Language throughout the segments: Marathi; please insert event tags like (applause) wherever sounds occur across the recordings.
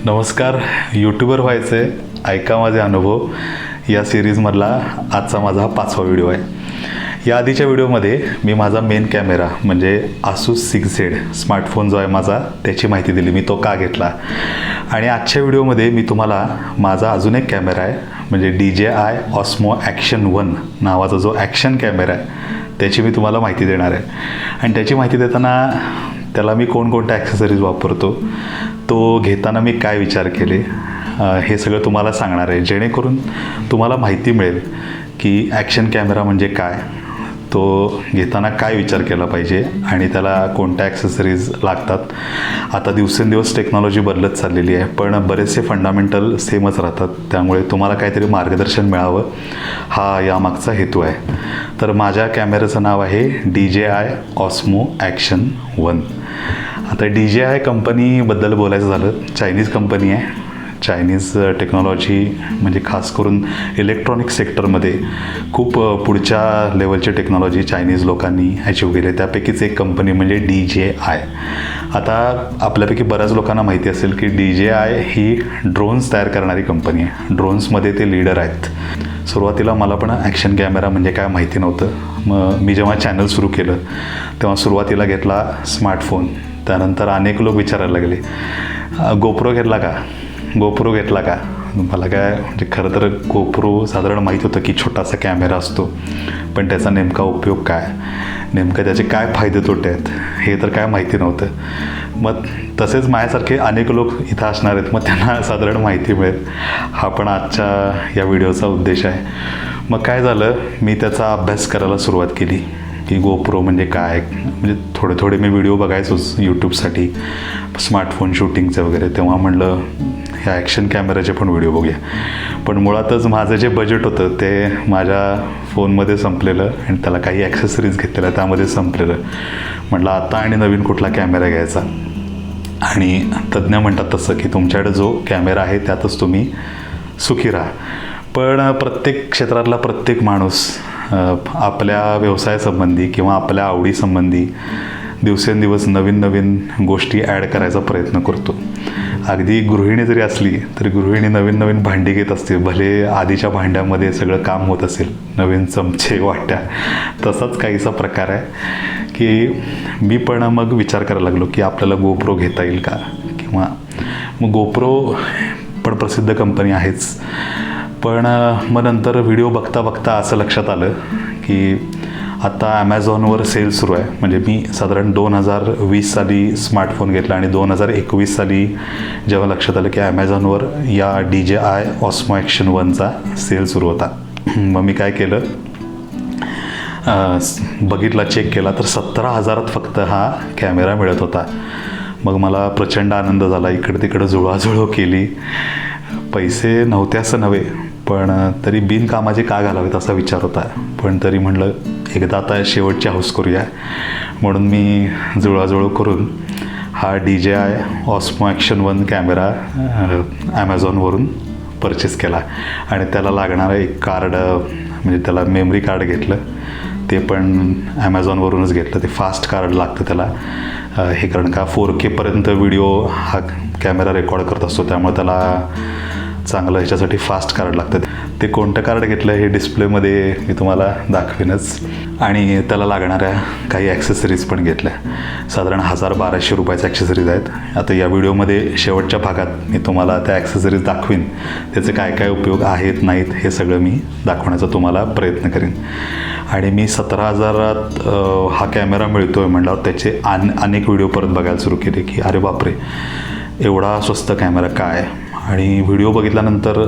नमस्कार. यूट्यूबर व्हायचे ऐका माझे अनुभव. या सिरीजमधला आजचा माझा हा पाचवा व्हिडिओ आहे. या आधीच्या व्हिडिओमध्ये मी माझा मेन कॅमेरा म्हणजे आसूस सिक्स झेड स्मार्टफोन जो आहे माझा त्याची माहिती दिली. मी तो का घेतला? आणि आजच्या व्हिडिओमध्ये मी तुम्हाला माझा अजून एक कॅमेरा आहे म्हणजे D J I Osmo action one नावाचा जो ॲक्शन कॅमेरा आहे त्याची मी तुम्हाला माहिती देणार आहे. आणि त्याची माहिती देताना त्याला मी कोणकोणत्या ॲक्सेसरीज वापरतो तो घेताना मी काय विचार केले हे सगळं तुम्हाला सांगणार आहे. जेणेकरून तुम्हाला माहिती मिळेल की ॲक्शन कॅमेरा म्हणजे काय तो घेताना काय विचार केला पाहिजे आणि त्याला कोणत्या ॲक्सेसरीज लागतात? आता दिवसेंदिवस टेक्नॉलॉजी बदलत चाललेली आहे पण बरेचसे फंडामेंटल सेमच राहतात. त्यामुळे तुम्हाला काहीतरी मार्गदर्शन मिळावं हा यामागचा हेतू आहे. तर माझ्या कॅमेऱ्याचं नाव आहे D J I Osmo action one आता डी जे आय कंपनीबद्दल बोलायचं झालं चायनीज कंपनी आहे. चायनीज टेक्नॉलॉजी uh, म्हणजे खास करून इलेक्ट्रॉनिक सेक्टरमध्ये खूप uh, पुढच्या लेवलची टेक्नॉलॉजी चायनीज लोकांनी अचीव केली त्यापैकीच एक कंपनी म्हणजे डी जे आय आता आपल्यापैकी बऱ्याच लोकांना माहिती असेल की D J I he drones तयार करणारी कंपनी आहे. ड्रोन्समध्ये ते लीडर आहेत. सुरुवातीला मला पण ॲक्शन कॅमेरा म्हणजे काय माहिती नव्हतं. मग मी जेव्हा चॅनल सुरू केलं तेव्हा सुरुवातीला घेतला स्मार्टफोन त्यानंतर अनेक लोक विचारायला लागले गोप्रो घेतला का? गोप्रो घेतला का? मला काय म्हणजे खरं तर गोप्रो साधारण माहीत होतं की छोटासा कॅमेरा असतो पण त्याचा नेमका उपयोग काय? नेमकं त्याचे काय फायदे तोटे आहेत? हे तर काय माहिती नव्हतं. मग तसेच माझ्यासारखे अनेक लोक इथं असणार आहेत मग त्यांना साधारण माहिती मिळेल. हा पण आजच्या या व्हिडिओचा उद्देश आहे. मग काय झालं मी त्याचा अभ्यास करायला सुरुवात केली की गोप्रो म्हणजे काय? म्हणजे थोडे थोडे मी व्हिडिओ बघायचोच यूट्यूबसाठी स्मार्टफोन शूटिंगचे वगैरे तेव्हा म्हणलं ह्या ॲक्शन कॅमेऱ्याचे पण व्हिडिओ बघूया. पण मुळातच माझं जे बजेट होतं ते माझ्या फोनमध्ये संपलेलं आणि त्याला काही ॲक्सेसरीज घेतलेल्या त्यामध्ये संपलेलं. म्हटलं आता आणि नवीन कुठला कॅमेरा घ्यायचा? आणि तज्ज्ञ म्हणतात तसं की तुमच्याकडे जो कॅमेरा आहे त्यातच तुम्ही सुखी राहा. पण प्रत्येक क्षेत्रातला प्रत्येक माणूस आपल्या व्यवसायासंबंधी किंवा आपल्या आवडीसंबंधी दिवसेंदिवस नवीन नवीन गोष्टी ॲड करायचा प्रयत्न करतो. अगदी गृहिणी जरी असली तरी गृहिणी नवीन नवीन भांडी घेत असते भले आधीच्या भांड्यामध्ये सगळं काम होत असेल नवीन चमचे वाट्या तसाच काहीसा प्रकार आहे की मी पण मग विचार करायला लागलो की आपल्याला गोप्रो घेता येईल का? किंवा मग गोप्रो पण प्रसिद्ध कंपनी आहेच. पण मग नंतर व्हिडिओ बघता बघता असं लक्षात आलं की आता ॲमेझॉनवर सेल सुरू आहे. म्हणजे मी साधारण दोन हजार वीस साली स्मार्टफोन घेतला आणि दोन हजार एकवीस साली जेव्हा लक्षात आलं की ॲमेझॉनवर या D J I Osmo action वनचा sale सुरू होता. (clears throat) मग मी काय केलं? बघितला चेक केला तर सतरा हजारात फक्त हा कॅमेरा मिळत होता. मग मला प्रचंड आनंद झाला. इकडं तिकडं जुळवाजुळव केली. पैसे नव्हते असं नव्हे. पण तरी बिनकामाचे का घालावेत असा विचार होता. पण तरी म्हणलं एकदा आता शेवटची हाऊस करूया. म्हणून मी जुळाजुळू करून हा D J I Osmo action one camera ॲमेझॉनवरून परचेस केला. आणि त्याला लागणारं एक कार्ड म्हणजे त्याला मेमरी कार्ड घेतलं. ते पण ॲमेझॉनवरूनच घेतलं. ते फास्ट कार्ड लागतं त्याला. हे कारण का फोर केपर्यंत व्हिडिओ हा कॅमेरा रेकॉर्ड करत असतो. त्यामुळे त्याला चांगलं ह्याच्यासाठी फास्ट कार्ड लागतं ते कोणतं कार्ड घेतलं हे डिस्प्लेमध्ये मी तुम्हाला दाखवेनच. आणि त्याला लागणाऱ्या काही ॲक्सेसरीज पण घेतल्या. साधारण हजार बाराशे रुपयाच्या ॲक्सेसरीज आहेत. आता या व्हिडिओमध्ये शेवटच्या भागात मी तुम्हाला त्या ॲक्सेसरीज दाखवीन. त्याचे काय काय उपयोग आहेत नाहीत हे सगळं मी दाखवण्याचा तुम्हाला प्रयत्न करेन. आणि मी सतरा हजारात हा कॅमेरा मिळतो आहे म्हटल्यावर त्याचे अन अनेक व्हिडिओ परत बघायला सुरू केले की अरे बापरे! एवढा स्वस्त कॅमेरा काय? आणि व्हिडिओ बघितल्यानंतर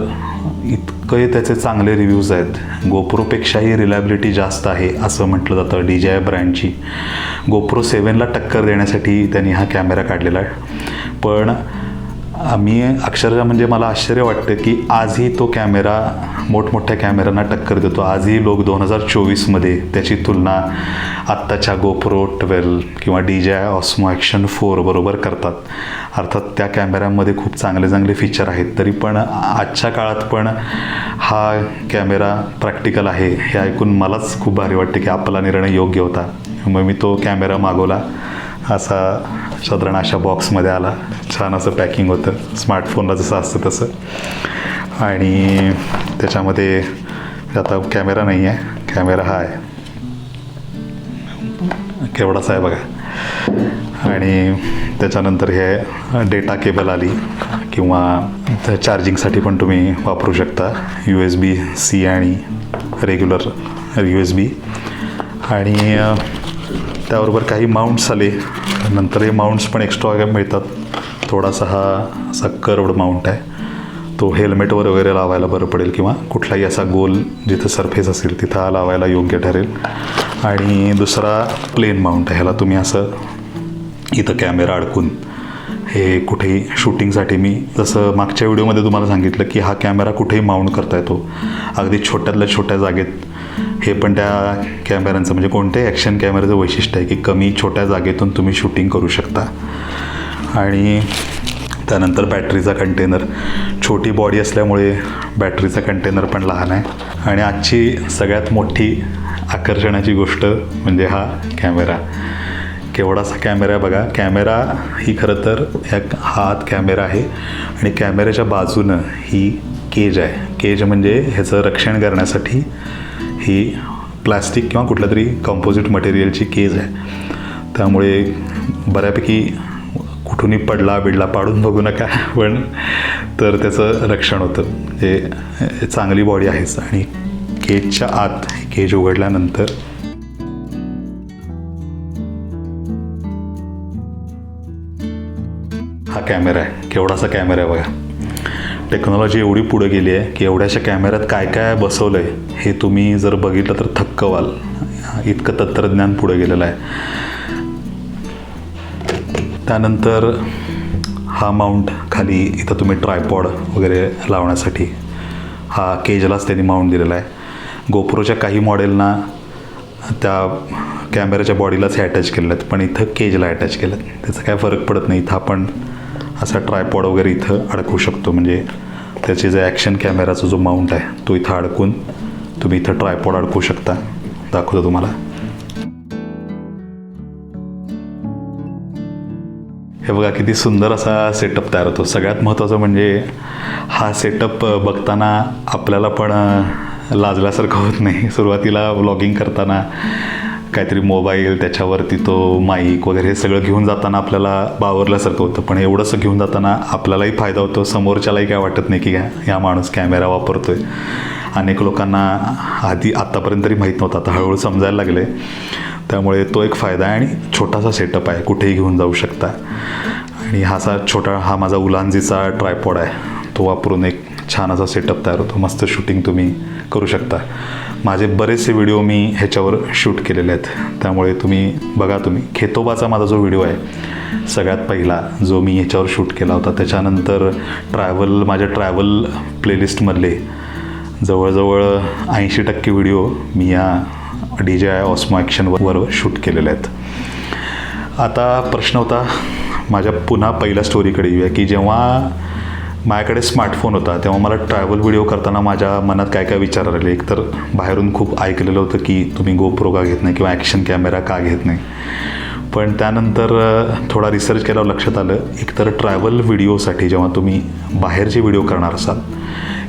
इतके त्याचे चांगले रिव्ह्यूज आहेत. गोप्रोपेक्षाही रिलायबिलिटी जास्त आहे असं म्हटलं जातं डी जे आय ब्रँडची गोप्रो सेवनला टक्कर देण्यासाठी त्यांनी हा कॅमेरा काढलेला आहे. पण मी अक्षरशः म्हणजे मला आश्चर्य वाटतं की आजही तो कॅमेरा मोठमोठ्या कॅमेऱ्यांना टक्कर देतो. आजही लोक दोन हजार चोवीसमध्ये त्याची तुलना आत्ताच्या गोप्रो ट्वेल्व किंवा D J I Osmo action four बरोबर करतात. अर्थात त्या कॅमेऱ्यामध्ये खूप चांगले चांगले फीचर आहेत. तरी पण आजच्या काळात पण हा कॅमेरा प्रॅक्टिकल आहे हे ऐकून मलाच खूप भारी वाटते की आपला निर्णय योग्य होता. मग मी तो कॅमेरा मागवला. असा साधारण अशा बॉक्समध्ये आला. छान असं पॅकिंग होतं. स्मार्टफोनला जसं असतं तसं. आणि त्याच्यामध्ये आता कॅमेरा नाही आहे कॅमेरा हा आहे. केवढाच आहे बघा. आणि त्याच्यानंतर हे डेटा केबल आली. किंवा चार्जिंगसाठी पण तुम्ही वापरू शकता. यू एस बी सी आणि रेग्युलर यू एस बी आणि त्याबरोबर काही माउंट्स आले. नंतर हे माउंट्स पण एक्स्ट्रा मिळतात. थोडासा हा असा कर्वड माउंट आहे. तो हेल्मेटवर वगैरे लावायला बरं पडेल किंवा कुठलाही असा गोल जिथं सरफेस असेल तिथं हा लावायला योग्य ठरेल. आणि दुसरा प्लेन माउंट आहे. ह्याला तुम्ही असं इथं कॅमेरा अडकून हे कुठेही शूटिंगसाठी मी जसं मागच्या व्हिडिओमध्ये तुम्हाला सांगितलं की हा कॅमेरा कुठेही माउंट करता येतो. अगदी छोट्यातल्या छोट्या जागेत हे पण त्या कॅमेऱ्यांचं म्हणजे कोणत्याही ॲक्शन कॅमेऱ्याचं वैशिष्ट्य आहे की कमी छोट्या जागेतून तुम्ही शूटिंग करू शकता. आणि त्यानंतर बॅटरीचा कंटेनर छोटी बॉडी असल्यामुळे बॅटरीचा कंटेनर पण लहान आहे. आणि आजची सगळ्यात मोठी आकर्षणाची गोष्ट म्हणजे हा कॅमेरा. केवढासा कॅमेरा आहे बघा कॅमेरा ही खरं तर एक हात कॅमेरा आहे. आणि कॅमेऱ्याच्या बाजूनं ही केज आहे. केज म्हणजे ह्याचं रक्षण करण्यासाठी ही प्लास्टिक किंवा कुठल्या तरी कंपोजिट मटेरियलची केज आहे. त्यामुळे बऱ्यापैकी कुठूनही पडला बिडला पाडून बघू नका पण तर त्याचं रक्षण होतं. म्हणजे चांगली बॉडी आहेच आणि केजच्या आत केज उघडल्यानंतर हा कॅमेरा आहे. केवढासा कॅमेरा आहे बघा. टेक्नॉलॉजी एवढी पुढे गेली आहे की एवढ्याशा कॅमेऱ्यात काय काय बसवलं आहे हे तुम्ही जर बघितलं तर थक्क व्हाल इतकं तंत्रज्ञान पुढे गेलेलं आहे. त्यानंतर हा माउंट खाली इथं तुम्ही ट्रायपॉड वगैरे लावण्यासाठी हा केजलाच त्यांनी माउंट दिलेला आहे. गोप्रोच्या काही मॉडेलना त्या कॅमेऱ्याच्या बॉडीलाच हे अटॅच केलेलं आहेत पण इथं केजला अटॅच केलं त्याचा काय फरक पडत नाही. इथं आपण असा ट्रायपॉड वगैरे इथं अडकवू शकतो. म्हणजे त्याचे जे ॲक्शन कॅमेराचा जो माउंट आहे तो इथं अडकून तुम्ही इथं ट्रायपॉड अडकवू शकता. दाखवतो तुम्हाला. हे बघा किती सुंदर असा सेटअप तयार होतो. सगळ्यात महत्त्वाचं म्हणजे हा सेटअप बघताना आपल्याला पण लाजल्यासारखं होत नाही. सुरुवातीला व्लॉगिंग करताना काहीतरी मोबाईल त्याच्यावरती तो माईक वगैरे हे सगळं घेऊन जाताना आपल्याला बावरल्यासारखं होतं. पण एवढंसं घेऊन जाताना आपल्यालाही फायदा होतो. समोरच्यालाही काय वाटत नाही की या माणूस कॅमेरा वापरतोय. अनेक लोकांना आधी आत्तापर्यंत तरी माहीत नव्हतं. आता हळूहळू समजायला लागले. त्यामुळे तो एक फायदा आहे आणि छोटासा सेटअप आहे. कुठेही घेऊन जाऊ शकता. आणि हा सा छोटा हा माझा उलांजीचा ट्रायपॉड आहे. तो वापरून एक छान असा सेटअप तयार होतो. मस्त शूटिंग तुम्ही करू शकता. माझे बरेचसे व्हिडिओ मी ह्याच्यावर शूट केलेले आहेत. त्यामुळे तुम्ही बघा तुम्ही. खेतोबाचा माझा जो व्हिडिओ आहे सगळ्यात पहिला जो मी ह्याच्यावर शूट केला होता. त्याच्यानंतर ट्रॅव्हल माझ्या ट्रॅव्हल प्लेलिस्टमधले जवळजवळ ऐंशी टक्के व्हिडिओ मी या D J I osmo ॲक्शनवर shoot केलेले आहेत. आता प्रश्न होता माझ्या पुन्हा पहिल्या स्टोरीकडे येऊया की जेव्हा माझ्याकडे स्मार्टफोन होता. तेव्हा मला ट्रॅव्हल व्हिडिओ करताना माझ्या मनात काय काय विचार आले एकतर बाहेरून खूप ऐकलेलं होतं की तुम्ही गोप्रो का घेत नाही किंवा ॲक्शन कॅमेरा का घेत नाही. पण त्यानंतर थोडा रिसर्च केल्यावर लक्षात आलं एकतर ट्रॅव्हल व्हिडिओसाठी जेव्हा तुम्ही बाहेरचे व्हिडिओ करणार असाल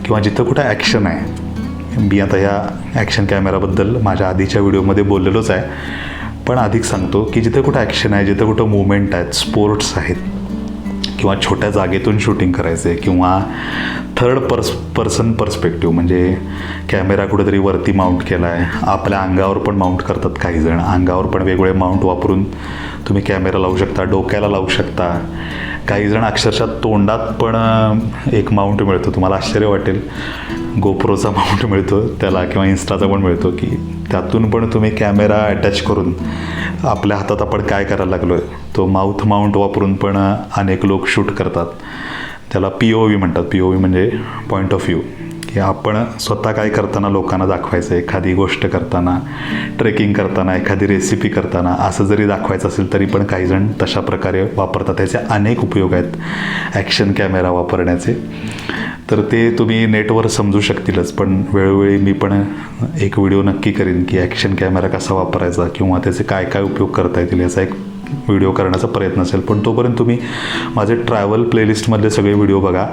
किंवा जिथं कुठं ॲक्शन आहे मी आता या ॲक्शन कॅमेराबद्दल माझ्या आधीच्या व्हिडिओमध्ये बोललेलोच आहे. पण अधिक सांगतो की जिथं कुठं ॲक्शन आहे जिथं कुठं मुवमेंट आहेत स्पोर्ट्स आहेत किंवा छोट्या जागेतून शूटिंग करायचं आहे किंवा थर्ड पर्स पर्सन पर्स्पेक्टिव्ह म्हणजे कॅमेरा कुठेतरी वरती माउंट केला आहे आपल्या अंगावर पण माउंट करतात काही जण. अंगावर पण वेगवेगळे माउंट वापरून तुम्ही कॅमेरा लावू शकता डोक्याला लावू शकता. काही जण अक्षरशः तोंडात पण एक माउंट मिळतो. तुम्हाला आश्चर्य वाटेल. गोप्रोचा माउंट मिळतो. त्याला किंवा इन्स्टाचा पण मिळतो की त्यातून पण तुम्ही कॅमेरा अटॅच करून आपल्या हातात आपण काय करायला लागलो आहे तो माउथ माउंट वापरून पण अनेक लोक शूट करतात. त्याला पी ओ व्ही म्हणतात. पी ओ व्ही म्हणजे पॉईंट ऑफ व्ह्यू की आपण स्वतः काय करताना लोकांना दाखवायचं एखादी गोष्ट करताना ट्रेकिंग करताना एखादी रेसिपी करताना असं जरी दाखवायचं असेल तरी पण काही जण तशा प्रकारे वापरतात. त्याचे अनेक उपयोग आहेत ॲक्शन कॅमेरा वापरण्याचे. तर ते तुम्ही नेटवर समजू शकतीलच पण वेळोवेळी मी पण एक व्हिडिओ नक्की करीन की ॲक्शन कॅमेरा कसा वापरायचा किंवा त्याचे काय काय उपयोग करता येतील याचा एक व्हिडिओ करण्याचा प्रयत्न असेल पण तोपर्यंत तुम्ही माझे ट्रॅव्हल प्लेलिस्टमधले सगळे व्हिडिओ बघा.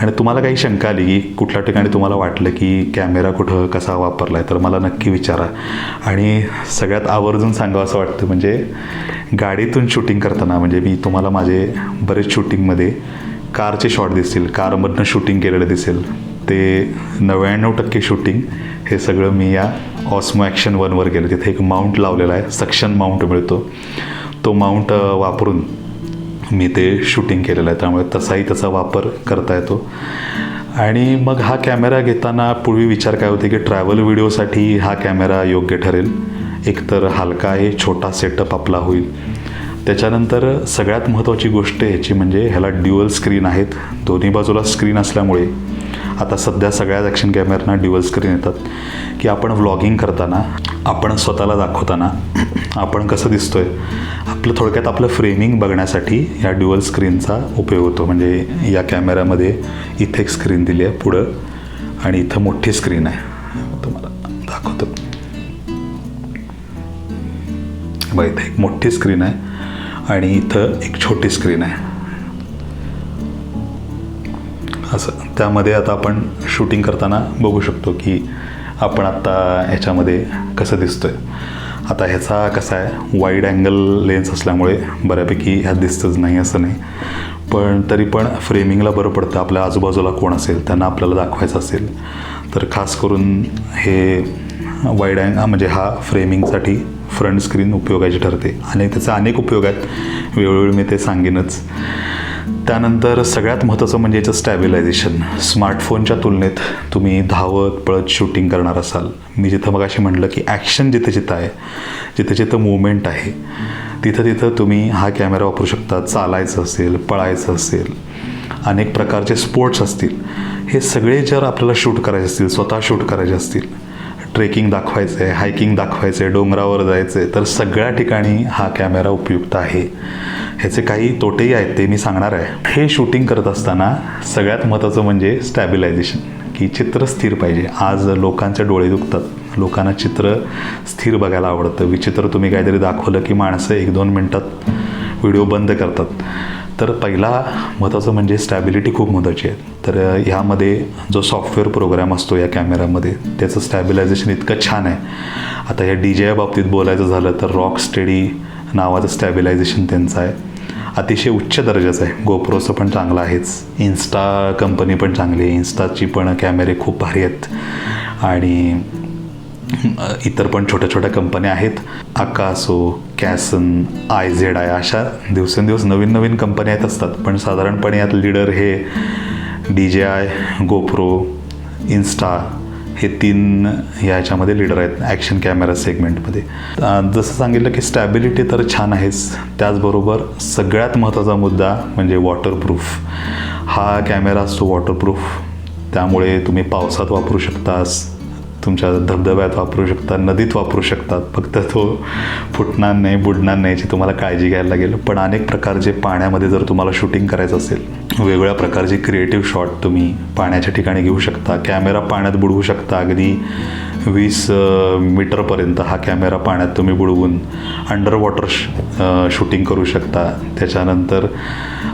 आणि तुम्हाला काही शंका आली की कुठल्या ठिकाणी तुम्हाला वाटलं की कॅमेरा कुठं कसा वापरला आहे तर मला नक्की विचारा. आणि सगळ्यात आवर्जून सांगावं असं वाटतं म्हणजे गाडीतून शूटिंग करताना म्हणजे मी तुम्हाला माझे बरेच शूटिंगमध्ये कारचे शॉट दिसतील कारमधनं शूटिंग केलेलं दिसेल. ते नव्याण्णव टक्के शूटिंग हे सगळं मी या ऑस्मो ॲक्शन वनवर केलं. तिथे एक माउंट लावलेला आहे सक्शन माउंट मिळतो. तो माउंट वापरून मी ते शूटिंग केलेलं आहे. त्यामुळे तसाही त्याचा वापर करता येतो. आणि मग हा कॅमेरा घेताना पूर्वी विचार काय होते की ट्रॅव्हल व्हिडिओसाठी हा कॅमेरा योग्य ठरेल? एकतर हलका आहे छोटा सेटअप आपला होईल. त्याच्यानंतर सगळ्यात महत्त्वाची गोष्ट ह्याची म्हणजे ह्याला ड्युअल स्क्रीन आहेत. दोन्ही बाजूला स्क्रीन असल्यामुळे आता सध्या सगळ्याच ॲक्शन कॅमेऱ्यांना ड्युअल स्क्रीन येतात. की आपण व्लॉगिंग करताना आपण स्वतःला दाखवताना (clears throat) आपण कसं दिसतोय आपलं थोडक्यात आपलं फ्रेमिंग बघण्यासाठी या ड्युअल स्क्रीनचा उपयोग होतो. म्हणजे या कॅमेऱ्यामध्ये इथे एक स्क्रीन दिली आहे पुढं आणि इथं मोठी स्क्रीन आहे. तुम्हाला दाखवतो. बघा इथे एक मोठी स्क्रीन आहे. आणि इथं एक छोटी स्क्रीन आहे. असं. त्यामध्ये आता आपण शूटिंग करताना बघू शकतो की आपण आत्ता ह्याच्यामध्ये कसं दिसतो आहे आता ह्याचा कसा आहे? वाईड अँगल लेन्स असल्यामुळे बऱ्यापैकी ह्यात दिसतंच नाही असं नाही. पण तरी पण फ्रेमिंगला बरं पडतं. आपल्या आजूबाजूला कोण असेल? त्यांना आपल्याला दाखवायचं असेल. तर खास करून हे वाईड अँग म्हणजे हा फ्रेमिंगसाठी फ्रंट स्क्रीन उपयोगाची ठरते. आणि त्याचे अनेक उपयोग आहेत. वेळोवेळी मी ते सांगेनच. त्यानंतर सगळ्यात महत्त्वाचं म्हणजे याचं स्टॅबिलायझेशन स्मार्टफोनच्या तुलनेत तुम्ही धावत पळत शूटिंग करणार असाल. मी जिथं मग अशी म्हटलं की ॲक्शन जिथे जिथं आहे जिथे जिथं मुवमेंट आहे तिथं तिथं तुम्ही हा कॅमेरा वापरू शकता. चालायचं असेल पळायचं असेल अनेक प्रकारचे स्पोर्ट्स असतील. हे सगळे जर आपल्याला शूट करायचे असतील स्वतः शूट करायचे असतील ट्रेकिंग दाखवायचं आहे हायकिंग दाखवायचं आहे डोंगरावर जायचं आहे तर सगळ्या ठिकाणी हा कॅमेरा उपयुक्त आहे. ह्याचे काही तोटेही आहेत ते मी सांगणार आहे. हे शूटिंग करत असताना सगळ्यात महत्त्वाचं म्हणजे स्टॅबिलायझेशन की चित्र स्थिर पाहिजे. आज लोकांचे डोळे दुखतात. लोकांना चित्र स्थिर बघायला आवडतं. विचित्र तुम्ही काहीतरी दाखवलं की माणसं एक दोन मिनटात व्हिडिओ बंद करतात. तर पहिला महत्त्वाचं म्हणजे स्टॅबिलिटी खूप महत्त्वाची आहे. तर ह्यामध्ये जो सॉफ्टवेअर प्रोग्राम असतो या कॅमेऱ्यामध्ये त्याचं स्टॅबिलायझेशन इतकं छान आहे. आता या डी जे बाबतीत बोलायचं झालं तर रॉक स्टेडी नावाचं स्टॅबिलायझेशन त्यांचं आहे. अतिशय उच्च दर्जाचं आहे. गोप्रोचं पण चांगलं आहेच. इन्स्टा कंपनी पण चांगली आहे. इन्स्टाची पण कॅमेरे खूप भारी आहेत. आणि इतर पण छोट्या छोट्या कंपन्या आहेत. आकासो कॅसन आय झेड आय अशा दिवसेंदिवस नवीन नवीन कंपन्या येत असतात. पण साधारणपणे यात लीडर हे D J I GoPro Insta हे तीन ह्याच्यामध्ये लीडर आहेत ॲक्शन कॅमेरा सेगमेंटमध्ये. जसं सांगितलं की स्टॅबिलिटी तर छान आहेच. त्याचबरोबर सगळ्यात महत्त्वाचा मुद्दा म्हणजे वॉटरप्रूफ हा कॅमेरा असतो वॉटरप्रूफ त्यामुळे तुम्ही पावसात वापरू शकतास. तुमच्या धबधब्यात वापरू शकता नदीत वापरू शकतात फक्त तो फुटणार नाही बुडणार नाही याची तुम्हाला काळजी घ्यायला लागेल. पण अनेक प्रकारचे पाण्यामध्ये जर तुम्हाला शूटिंग करायचं असेल वेगवेगळ्या प्रकारचे क्रिएटिव्ह शॉट तुम्ही पाण्याच्या ठिकाणी घेऊ शकता. कॅमेरा पाण्यात बुडवू शकता अगदी वीस मीटरपर्यंत हा कॅमेरा पाण्यात तुम्ही बुडवून अंडर वॉटर शूटिंग करू शकता. त्याच्यानंतर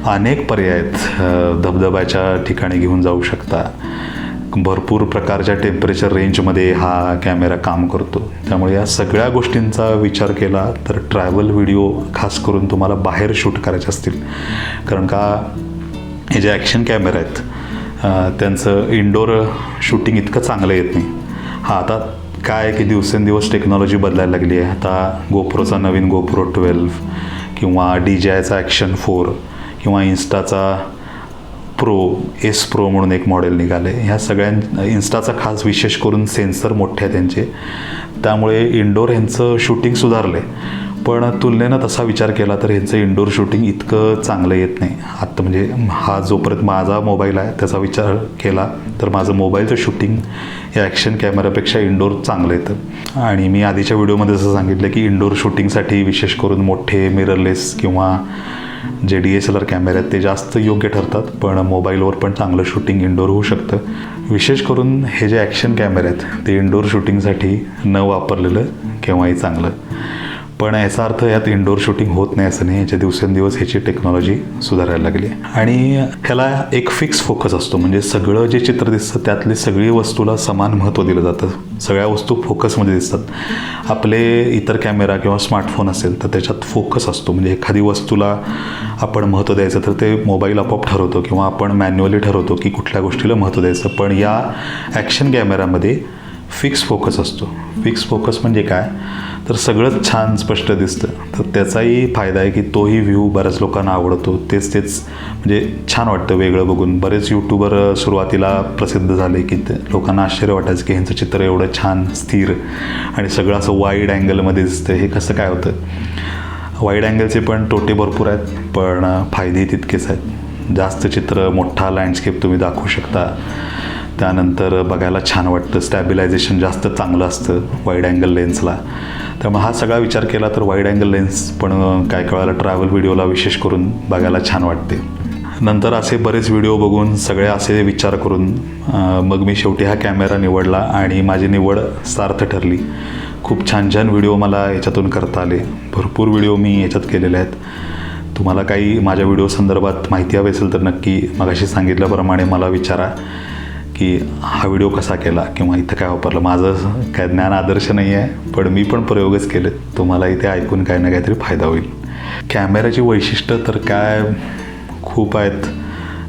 अनेक पर्याय आहेत धबधब्याच्या ठिकाणी घेऊन जाऊ शकता. भरपूर प्रकारच्या टेम्परेचर रेंजमध्ये हा कॅमेरा काम करतो. त्यामुळे या सगळ्या गोष्टींचा विचार केला तर ट्रॅव्हल व्हिडिओ खास करून तुम्हाला बाहेर शूट करायचे असतील. कारण का हे जे ॲक्शन कॅमेरा आहेत त्यांचं इंडोर शूटिंग इतकं चांगलं येत नाही. हा आता काय की दिवसेंदिवस टेक्नॉलॉजी बदलायला लागली आहे. आता गोप्रोचा नवीन गोप्रो ट्वेल्व किंवा डी जे आयचा ॲक्शन फोर किंवा इन्स्टाचा प्रो एस प्रो म्हणून एक मॉडेल निघाले ह्या सगळ्यां इन्स्टाचा खास विशेष करून सेन्सर मोठे आहे त्यांचे त्यामुळे इनडोअर ह्यांचं शूटिंग सुधारलं आहे पण तुलनेनं तसा विचार केला तर ह्यांचं इंडोर शूटिंग इतकं चांगलं येत नाही. आत्ता म्हणजे हा जोपर्यंत माझा मोबाईल आहे त्याचा विचार केला तर माझं मोबाईलचं शूटिंग या ॲक्शन कॅमेरापेक्षा इंडोर चांगलं येतं. आणि मी आधीच्या व्हिडिओमध्ये जसं सांगितलं की इंडोर शूटिंगसाठी विशेष करून मोठे मिररलेस किंवा जे डी एस एल आर कॅमेरे आहेत ते जास्त योग्य ठरतात पण मोबाईलवर पण चांगलं शूटिंग इनडोअर होऊ शकतं. विशेष करून हे जे ॲक्शन कॅमेरे आहेत ते इनडोअर शूटिंगसाठी न वापरलेलं केव्हाही चांगलं. पण याचा अर्थ यात इंडोर शूटिंग होत नाही असं नाही. याच्या दिवसेंदिवस ह्याची टेक्नॉलॉजी सुधारायला लागली. आणि ह्याला एक फिक्स फोकस असतो. म्हणजे सगळं जे चित्र दिसतं त्यातली सगळी वस्तूला समान महत्त्व दिलं जातं. सगळ्या वस्तू फोकसमध्ये दिसतात. आपले इतर कॅमेरा किंवा स्मार्टफोन असेल तर त्याच्यात फोकस असतो. म्हणजे एखादी वस्तूला आपण महत्त्व द्यायचं तर ते मोबाईल आपोआप ठरवतो किंवा आपण मॅन्युअली ठरवतो की कुठल्या गोष्टीला महत्त्व द्यायचं. पण या ॲक्शन कॅमेरामध्ये फिक्स फोकस असतो. फिक्स फोकस म्हणजे काय? तर सगळंच छान स्पष्ट दिसतं. तर त्याचाही फायदा आहे की तोही व्ह्यू बऱ्याच लोकांना आवडतो. तेच तेच म्हणजे छान वाटतं वेगळं बघून. बरेच यूट्यूबर सुरुवातीला प्रसिद्ध झाले की ते लोकांना आश्चर्य वाटायचं की ह्यांचं चित्र एवढं छान स्थिर आणि सगळं असं वाईड अँगलमध्ये दिसतं. हे कसं काय होतं? वाईड अँगलचे पण तोटे भरपूर आहेत पण फायदे तितकेच आहेत. जास्त चित्र मोठा लँडस्केप तुम्ही दाखवू शकता. त्यानंतर बघायला छान वाटतं. स्टॅबिलायझेशन जास्त चांगलं असतं वाईड अँगल लेन्सला त्यामुळे हा सगळा विचार केला तर वाईड अँगल लेन्स पण काय कळायला ट्रॅव्हल व्हिडिओला विशेष करून बघायला छान वाटते. नंतर असे बरेच व्हिडिओ बघून सगळे असे विचार करून मग मी शेवटी हा कॅमेरा निवडला आणि माझी निवड सार्थ ठरली. खूप छान छान व्हिडिओ मला याच्यातून करता आले. भरपूर व्हिडिओ मी याच्यात केलेले आहेत. तुम्हाला काही माझ्या व्हिडिओ संदर्भात माहिती हवी असेल तर नक्की मगाशी सांगितल्याप्रमाणे मला विचारा. की हा व्हिडिओ कसा केला किंवा इथं काय वापरलं? माझं काय ज्ञान आदर्श नाही आहे पण मी पण प्रयोगच केले तुम्हाला इथे ऐकून काही ना काहीतरी फायदा होईल. कॅमेऱ्याची वैशिष्ट्य तर काय? खूप आहेत.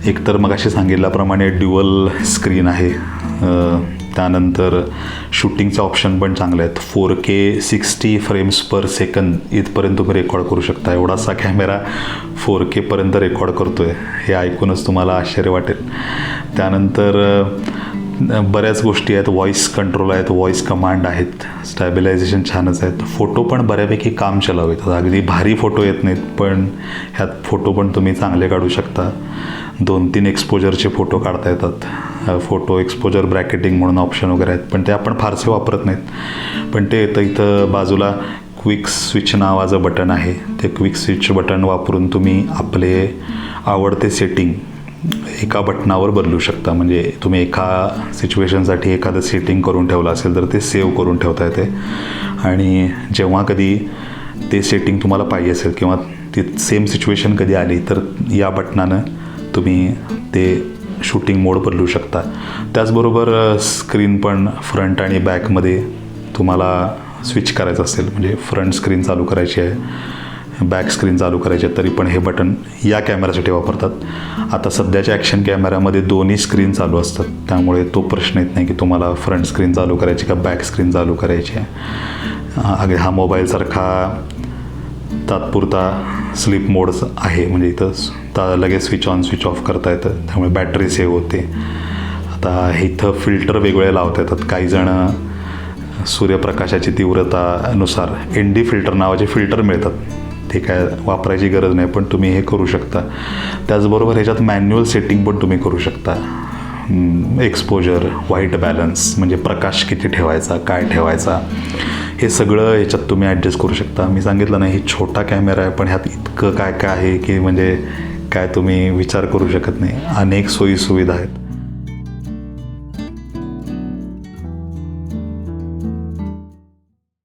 एकतर मगाशी सांगितल्याप्रमाणे ड्युअल स्क्रीन आहे. त्यानंतर शूटिंगचं ऑप्शन पण चांगले आहेत. Four K sixty frames per second इथपर्यंत तुम्ही रेकॉर्ड करू शकता. एवढासा कॅमेरा फोर केपर्यंत रेकॉर्ड करतो आहे हे ऐकूनच तुम्हाला आश्चर्य वाटेल. त्यानंतर बऱ्याच गोष्टी आहेत. व्हॉईस कंट्रोल आहेत व्हॉईस कमांड आहेत. स्टॅबिलायझेशन छानच आहेत. फोटो पण बऱ्यापैकी काम चलाव येतात अगदी भारी फोटो येत नाहीत पण ह्यात फोटो पण तुम्ही चांगले काढू शकता. दोन तीन एक्सपोजरचे फोटो काढता येतात. फोटो एक्सपोजर ब्रॅकेटिंग म्हणून ऑप्शन वगैरे आहेत. पण ते आपण फारसे वापरत नाहीत. पण ते येतं इथं बाजूला क्विक स्विच नावाचं बटन आहे. ते क्विक स्विच बटन वापरून तुम्ही आपले आवडते सेटिंग एका बटनावर बदलू शकता. म्हणजे तुम्ही एका सिच्युएशनसाठी एखादं सेटिंग करून ठेवलं असेल तर ते सेव्ह करून ठेवता येते. आणि जेव्हा कधी ते सेटिंग तुम्हाला पाहिजे असेल किंवा ती सेम सिच्युएशन कधी आली तर या बटनानं तुम्ही ते शूटिंग मोड बदलू शकता त्याचबरोबर स्क्रीन पण फ्रंट आणि बॅकमध्ये तुम्हाला स्विच करायचं असेल म्हणजे फ्रंट स्क्रीन चालू करायची आहे बॅक स्क्रीन चालू करायची आहे तरी पण हे बटन या कॅमेऱ्यासाठी वापरतात. आता सध्याच्या ॲक्शन कॅमेऱ्यामध्ये दोन्ही स्क्रीन चालू असतात. त्यामुळे तो प्रश्न येत नाही की तुम्हाला फ्रंट स्क्रीन चालू करायची का बॅक स्क्रीन चालू करायची आहे. अगदी हा मोबाईलसारखा तात्पुरता स्लीप मोडच आहे म्हणजे इथं ता लगेच स्विच ऑन स्विच ऑफ करता येतं. त्यामुळे बॅटरी सेव्ह होते. आता इथं फिल्टर वेगवेगळे लावता येतात. काहीजणं सूर्यप्रकाशाची तीव्रतानुसार एन डी फिल्टर नावाचे फिल्टर मिळतात. ते काय वापरायची गरज नाही पण तुम्ही हे करू शकता. त्याचबरोबर ह्याच्यात मॅन्युअल सेटिंग पण तुम्ही करू शकता. एक्सपोजर व्हाईट बॅलन्स म्हणजे प्रकाश किती ठेवायचा काय ठेवायचा हे सगळं ह्याच्यात तुम्ही ॲडजस्ट करू शकता. मी सांगितलं नाही हे छोटा कॅमेरा आहे पण ह्यात इतकं काय काय आहे की म्हणजे काय तुम्ही विचार करू शकत नाही. अनेक सोयीसुविधा आहेत.